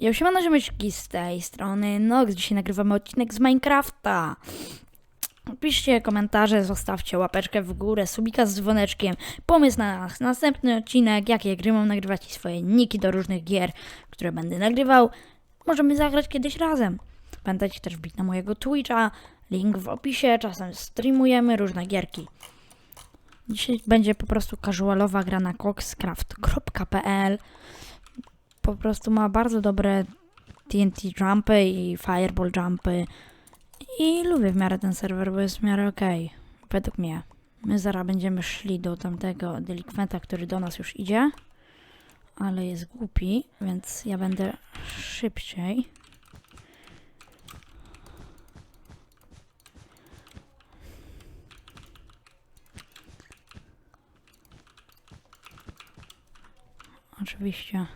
Ja siemano ziomeczki z tej strony Nox. Dzisiaj nagrywamy odcinek z Minecrafta. Piszcie komentarze, zostawcie łapeczkę w górę, subika z dzwoneczkiem, pomysł na następny odcinek, jakie gry mam nagrywać i swoje niki do różnych gier, które będę nagrywał. Możemy zagrać kiedyś razem. Pamiętajcie też wbić na mojego Twitcha, link w opisie, czasem streamujemy różne gierki. Dzisiaj będzie po prostu casualowa gra na coxcraft.pl po prostu ma bardzo dobre TNT jumpy i fireball jumpy. I lubię w miarę ten serwer, bo jest w miarę okej. Według mnie. My zaraz będziemy szli do tamtego delikwenta, który do nas już idzie. Ale jest głupi, więc ja będę szybciej. Oczywiście.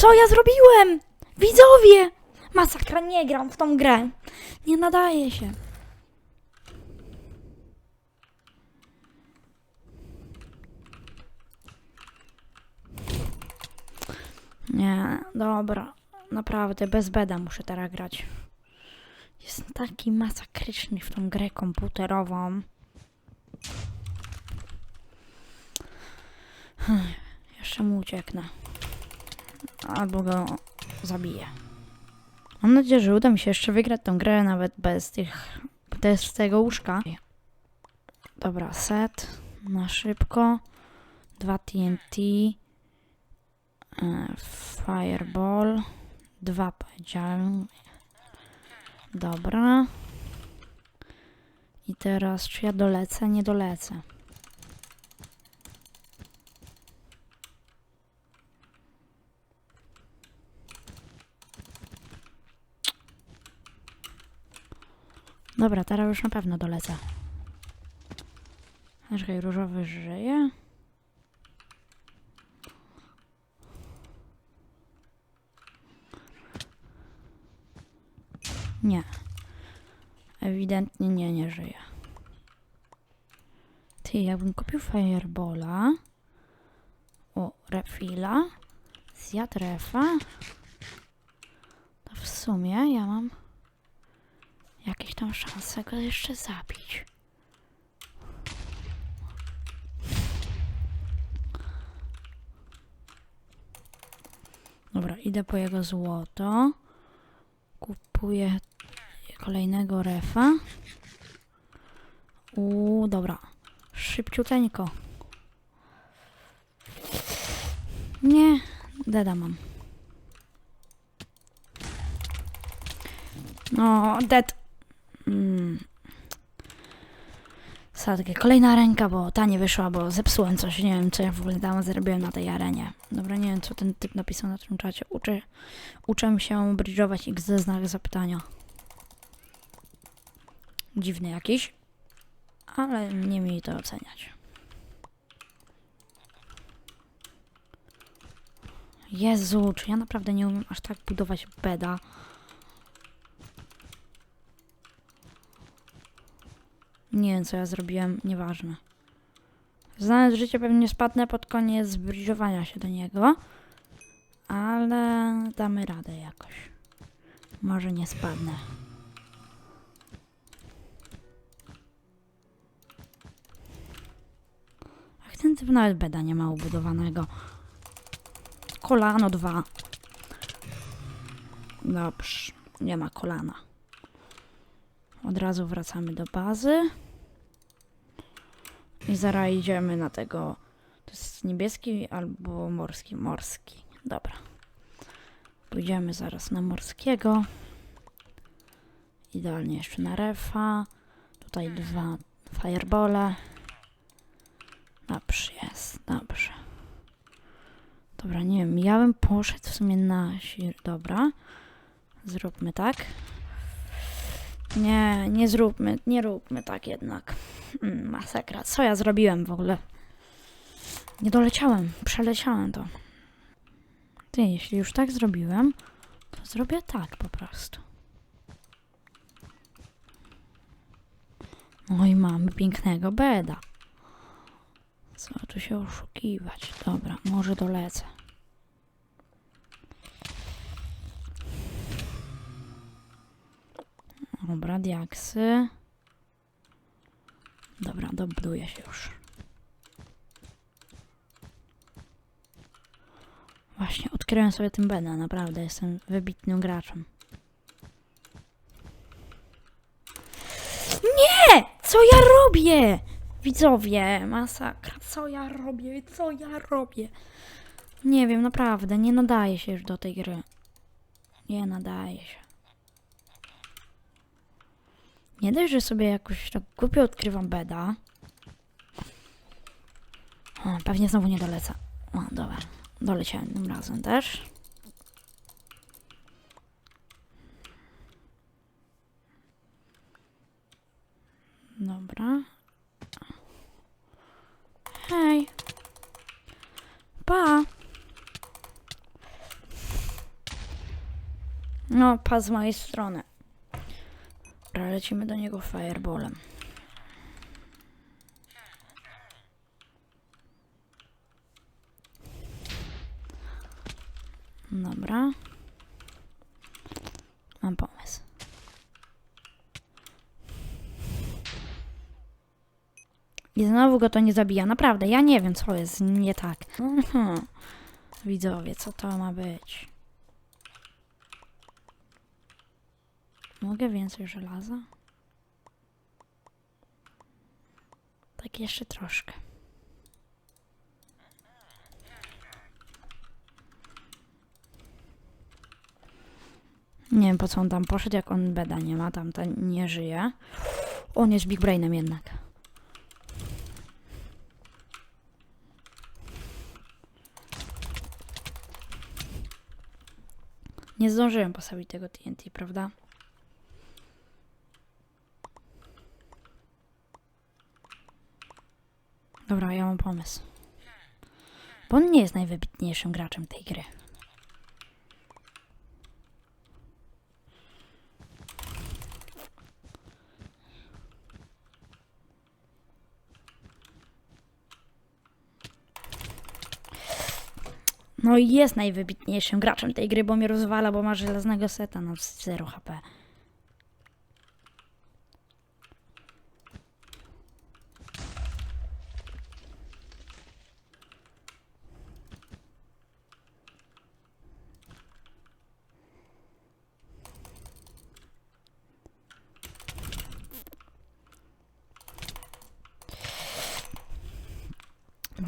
Co ja zrobiłem? Widzowie! Masakra, nie gram w tą grę. Nie nadaje się. Nie, dobra. Naprawdę, bez beda muszę teraz grać. Jestem taki masakryczny w tą grę komputerową. Jeszcze mu ucieknę albo go zabiję. Mam nadzieję, że uda mi się jeszcze wygrać tę grę nawet bez tych bez tego łóżka. Dobra, set na szybko. Dwa TNT. e, Fireball. Dwa powiedziałem. Dobra. I teraz czy ja dolecę? Nie dolecę. Dobra, teraz już na pewno dolecę. Czekaj, różowy żyje. Nie. Ewidentnie nie, nie żyje. Ty, jakbym kupił Firebola. O, refila. Zjadł refa. To w sumie ja mam jakieś tam szanse go jeszcze zabić. Dobra, idę po jego złoto. Kupuję kolejnego refa. Uuu, dobra. Szybciuteńko. Nie, deda mam. No, dead. Mm. Sadkę. Kolejna ręka, bo ta nie wyszła, bo zepsułem coś. Nie wiem, co ja w ogóle tam zrobiłem na tej arenie. Dobra, nie wiem, co ten typ napisał na tym czacie. Uczę, uczę się bridge'ować X ze znak zapytania. Dziwny jakiś. Ale nie mi to oceniać. Jezu, czy ja naprawdę nie umiem aż tak budować beda? Nie wiem, co ja zrobiłem, nieważne. Znając życie, pewnie spadnę pod koniec zbliżowania się do niego, ale damy radę jakoś. Może nie spadnę. Ach, ten typ nawet beda nie ma ubudowanego. Kolano dwa. Dobrze, nie ma kolana. Od razu wracamy do bazy. I zaraz idziemy na tego. To jest niebieski albo morski. Morski. Dobra. Pójdziemy zaraz na morskiego. Idealnie jeszcze na refa. Tutaj dwa firebole. Dobrze jest, dobrze. Dobra, nie wiem, ja bym poszedł w sumie na... Dobra. Zróbmy tak. Nie, nie zróbmy, nie róbmy tak jednak. Mm, masakra. Co ja zrobiłem w ogóle? Nie doleciałem, przeleciałem to. Ty, jeśli już tak zrobiłem, to zrobię tak po prostu. No i mamy pięknego beda. Co tu się oszukiwać? Dobra, może dolecę. Dobra, diaksy. Dobra, dobuduję się już. Właśnie, odkryłem sobie tym beda, naprawdę, jestem wybitnym graczem. Nie! Co ja robię? Widzowie, masakra, co ja robię, co ja robię? Nie wiem, naprawdę, nie nadaje się już do tej gry. Nie nadaje się. Nie dość, że sobie jakoś tak głupio odkrywam beda. O, pewnie znowu nie dolecę. O, dobra. Doleciałem tym razem też. Dobra. Hej. Pa. No, pa z mojej strony. Dobra, lecimy do niego fireballem. Dobra. Mam pomysł. I znowu go to nie zabija. Naprawdę, ja nie wiem, co jest nie tak. Mhm. Widzowie, co to ma być? Mogę więcej żelaza? Tak jeszcze troszkę. Nie wiem po co on tam poszedł, jak on beda nie ma, tam ta nie żyje. On jest Big Brainem jednak. Nie zdążyłem postawić tego TNT, prawda? Dobra, ja mam pomysł. Bo on nie jest najwybitniejszym graczem tej gry. No i jest najwybitniejszym graczem tej gry, bo mnie rozwala, bo ma żelaznego seta na 0 HP.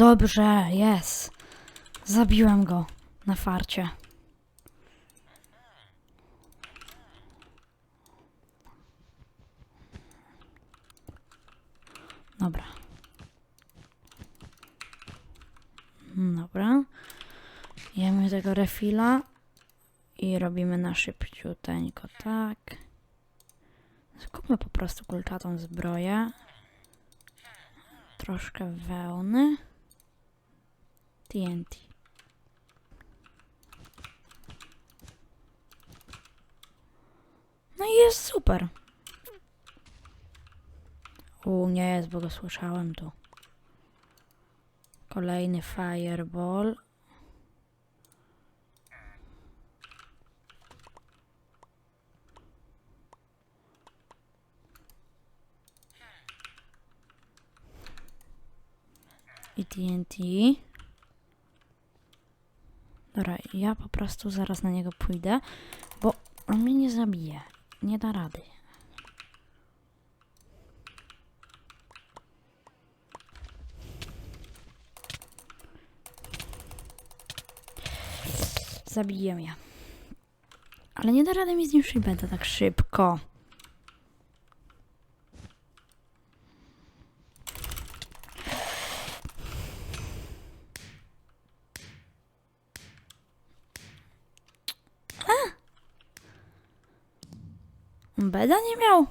Dobrze, jest. Zabiłem go na farcie. Dobra. Dobra. Jemy tego refila i robimy na szybciuteńko tak. Skupmy po prostu kulczatą zbroję. Troszkę wełny. TNT. No i jest super. U, nie jest, bo go słyszałem tu. Kolejny fireball. I TNT. Dobra, ja po prostu zaraz na niego pójdę, bo on mnie nie zabije. Nie da rady. Zabiję mnie. Ale nie da rady mi zniszczyć beta tak szybko. Beda nie miał.